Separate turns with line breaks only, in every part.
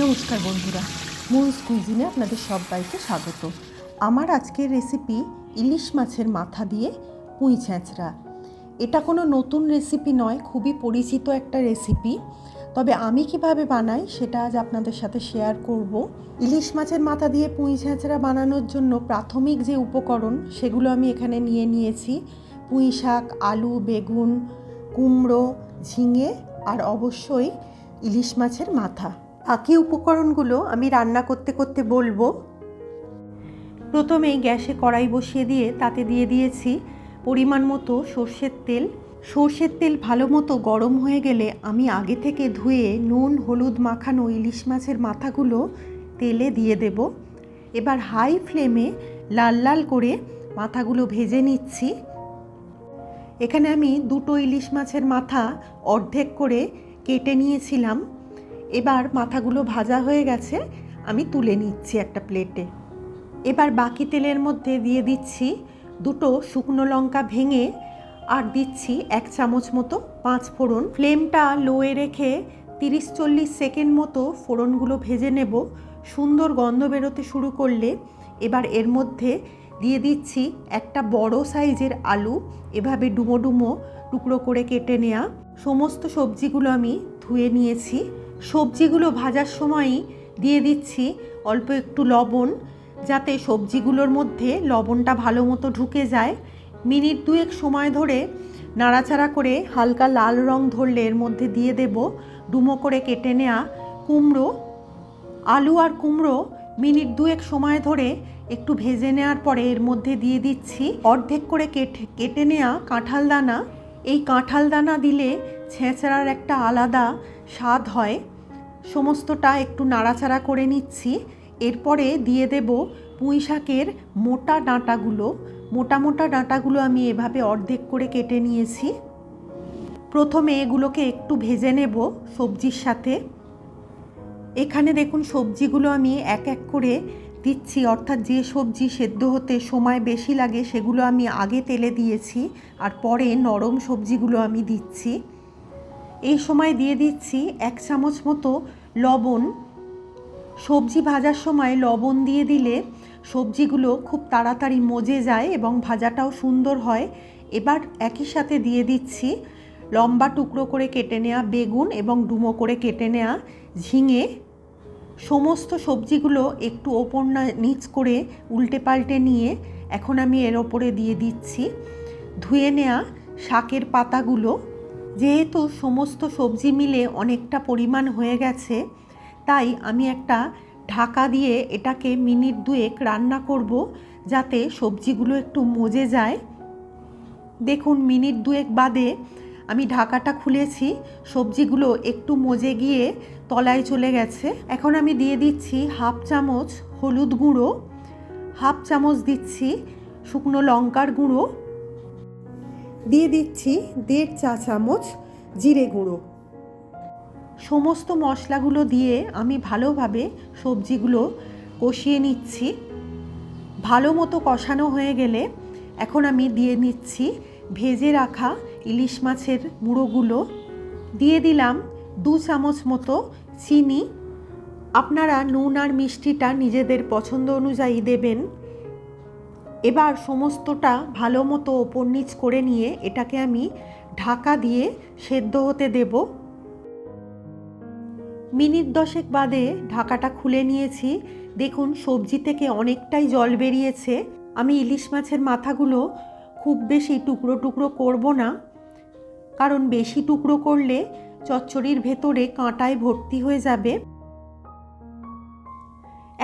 নমস্কার বন্ধুরা মুন্স কুইজিনে আপনাদের সবাইকে স্বাগত। আমার আজকের রেসিপি ইলিশ মাছের মাথা দিয়ে পুঁই ছ্যাঁচড়া এটা কোনো নতুন রেসিপি নয়, খুবই পরিচিত একটা রেসিপি তবে আমি কীভাবে বানাই সেটা আজ আপনাদের সাথে শেয়ার করব। ইলিশ মাছের মাথা দিয়ে পুঁই ছ্যাঁচড়া বানানোর জন্য প্রাথমিক যে উপকরণ, সেগুলো আমি এখানে নিয়ে নিয়েছি। পুঁই শাক, আলু, বেগুন, কুমড়ো, ঝিঙে আর অবশ্যই ইলিশ মাছের মাথা। বাকি উপকরণগুলো আমি রান্না করতে করতে বলব। প্রথমেই গ্যাসে কড়াই বসিয়ে দিয়ে তাতে দিয়ে দিয়েছি পরিমাণ মতো সর্ষের তেল। সর্ষের তেল ভালো মতো গরম হয়ে গেলে আমি আগে থেকে ধুয়ে নুন, হলুদ মাখানো ইলিশ মাছের মাথাগুলো তেলে দিয়ে দেব। এবার হাই ফ্লেমে লাল লাল করে মাথাগুলো ভেজে নিচ্ছি। এখানে আমি দুটো ইলিশ মাছের মাথা অর্ধেক করে কেটে নিয়েছিলাম। এবার মাথাগুলো ভাজা হয়ে গেছে, আমি তুলে নিচ্ছি একটা প্লেটে। এবার বাকি তেলের মধ্যে দিয়ে দিচ্ছি দুটো শুকনো লঙ্কা ভেঙে আর দিচ্ছি এক চামচ মতো পাঁচ ফোড়ন। ফ্লেমটা লোয়ে রেখে তিরিশ চল্লিশ সেকেন্ড মতো ফোড়নগুলো ভেজে নেব। সুন্দর গন্ধ বেরোতে শুরু করলে এবার এর মধ্যে দিয়ে দিচ্ছি একটা বড় সাইজের আলু। এভাবে ডুমো ডুমো টুকরো করে কেটে নেওয়া সমস্ত সবজিগুলো আমি ধুয়ে নিয়েছি। সবজিগুলো ভাজার সময়ই দিয়ে দিচ্ছি অল্প একটু লবণ, যাতে সবজিগুলোর মধ্যে লবণটা ভালো মতো ঢুকে যায়। মিনিট দুয়েক সময় ধরে নাড়াচাড়া করে হালকা লাল রং ধরলে এর মধ্যে দিয়ে দেব ডুমো করে কেটে নেওয়া কুমড়ো। আলু আর কুমড়ো মিনিট দুয়েক সময় ধরে একটু ভেজে নেওয়ার পরে এর মধ্যে দিয়ে দিচ্ছি। অর্ধেক করে কেটে কেটে নেওয়া কাঁঠাল দানা। এই কাঁঠাল দানা দিলে ছেঁচড়ার একটা আলাদা স্বাদ হয়। সমস্তটা একটু নাড়াচাড়া করে নিচ্ছি। এরপরে দিয়ে দেব পুঁই শাকের মোটা ডাঁটাগুলো। মোটা মোটা ডাঁটাগুলো আমি এভাবে অর্ধেক করে কেটে নিয়েছি। প্রথমে এগুলোকে একটু ভেজে নেব সবজির সাথে। এখানে দেখুন সবজিগুলো আমি এক এক করে দিচ্ছি। অর্থাৎ যে সবজি সেদ্ধ হতে সময় বেশি লাগে সেগুলো আমি আগে তেলে দিয়েছি। আর পরে নরম সবজিগুলো আমি দিচ্ছি। এই সময় দিয়ে দিচ্ছি এক চামচ মতো লবণ। সবজি ভাজার সময় লবণ দিয়ে দিলে সবজিগুলো খুব তাড়াতাড়ি মজে যায় এবং ভাজাটাও সুন্দর হয়। এবার একই সাথে দিয়ে দিচ্ছি লম্বা টুকরো করে কেটে নেওয়া বেগুন এবং ডুমো করে কেটে নেওয়া ঝিঙে। সমস্ত সবজিগুলো একটু ওপর না, নিচ করে উল্টে পাল্টে নিয়ে এখন আমি এর ওপরে দিয়ে দিচ্ছি। ধুয়ে নেওয়া শাকের পাতাগুলো। যেহেতু সমস্ত সবজি মিলে অনেকটা পরিমাণ হয়ে গেছে, তাই আমি একটা ঢাকা দিয়ে এটাকে মিনিট দুয়েক রান্না করব যাতে সবজিগুলো একটু মজে যায়। দেখুন, মিনিট দুয়েক বাদে আমি ঢাকাটা খুলেছি, সবজিগুলো একটু মজে গিয়ে তলায় চলে গেছে। এখন আমি দিয়ে দিচ্ছি হাফ চামচ হলুদ গুঁড়ো, হাফ চামচ দিচ্ছি শুকনো লঙ্কার গুঁড়ো দিয়ে দিচ্ছি দেড় চা চামচ জিরে গুঁড়ো। সমস্ত মশলাগুলো দিয়ে আমি ভালোভাবে সবজিগুলো কষিয়ে নিচ্ছি। ভালো মতো কষানো হয়ে গেলে এখন আমি দিয়ে নিচ্ছি ভেজে রাখা ইলিশ মাছের মুড়োগুলো। দিয়ে দিলাম দু চামচ মতো চিনি। আপনারা নুন আর মিষ্টিটা নিজেদের পছন্দ অনুযায়ী দেবেন। এবার সমস্তটা ভালো মতো ওপর নিচ করে নিয়ে এটাকে আমি ঢাকা দিয়ে সেদ্ধ হতে দেব। মিনিট দশেক বাদে ঢাকাটা খুলে নিয়েছি। দেখুন, সবজি থেকে অনেকটাই জল বেরিয়েছে। আমি ইলিশ মাছের মাথাগুলো খুব বেশি টুকরো টুকরো করব না, কারণ বেশি টুকরো করলে চচ্চড়ির ভেতরে কাঁটায় ভর্তি হয়ে যাবে।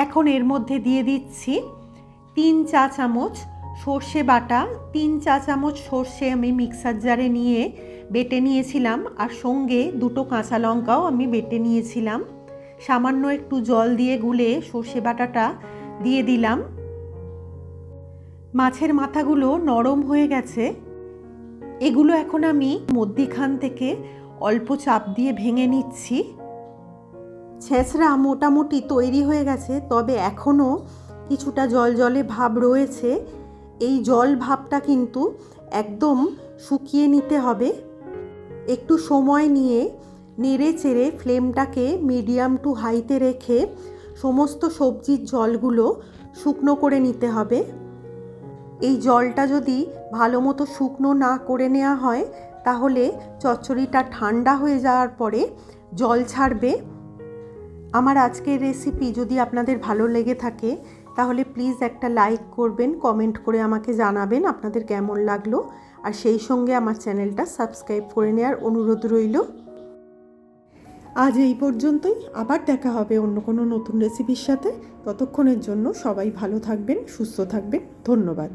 এখন এর মধ্যে দিয়ে দিচ্ছি তিন চা চামচ সর্ষে বাটা, তিন চা চামচ সর্ষে আমি মিক্সার জারে নিয়ে বেটে নিয়েছিলাম আর সঙ্গে দুটো কাঁচা লঙ্কাও আমি বেটে নিয়েছিলাম। সামান্য একটু জল দিয়ে গুলে সর্ষে বাটাটা দিয়ে দিলাম। মাছের মাথাগুলো নরম হয়ে গেছে। এগুলো এখন আমি মধ্যিখান থেকে অল্প চাপ দিয়ে ভেঙে নিচ্ছি। ছেঁচড়া মোটামুটি তৈরি হয়ে গেছে, তবে এখনও কিছুটা জল জলে ভাব রয়েছে, এই জল ভাবটা কিন্তু একদম শুকিয়ে নিতে হবে। একটু সময় নিয়ে নেড়ে চেড়ে ফ্লেমটাকে মিডিয়াম টু হাইতে রেখে সমস্ত সবজির জলগুলো শুকনো করে নিতে হবে। এই জলটা যদি ভালো মতো শুকনো না করে নেওয়া হয়, তাহলে চচ্চড়িটা ঠান্ডা হয়ে যাওয়ার পরে জল ছাড়বে। আমার আজকের রেসিপি যদি আপনাদের ভালো লেগে থাকে তাহলে প্লিজ একটা লাইক করবেন কমেন্ট করে আমাকে জানাবেন আপনাদের কেমন লাগল। আর সেই সঙ্গে আমার চ্যানেলটা সাবস্ক্রাইব করে নেওয়ার অনুরোধ রইল। আজ এই পর্যন্তই, আবার দেখা হবে অন্য কোনো নতুন রেসিপির সাথে। ততক্ষণের জন্য সবাই ভালো থাকবেন, সুস্থ থাকবেন। ধন্যবাদ।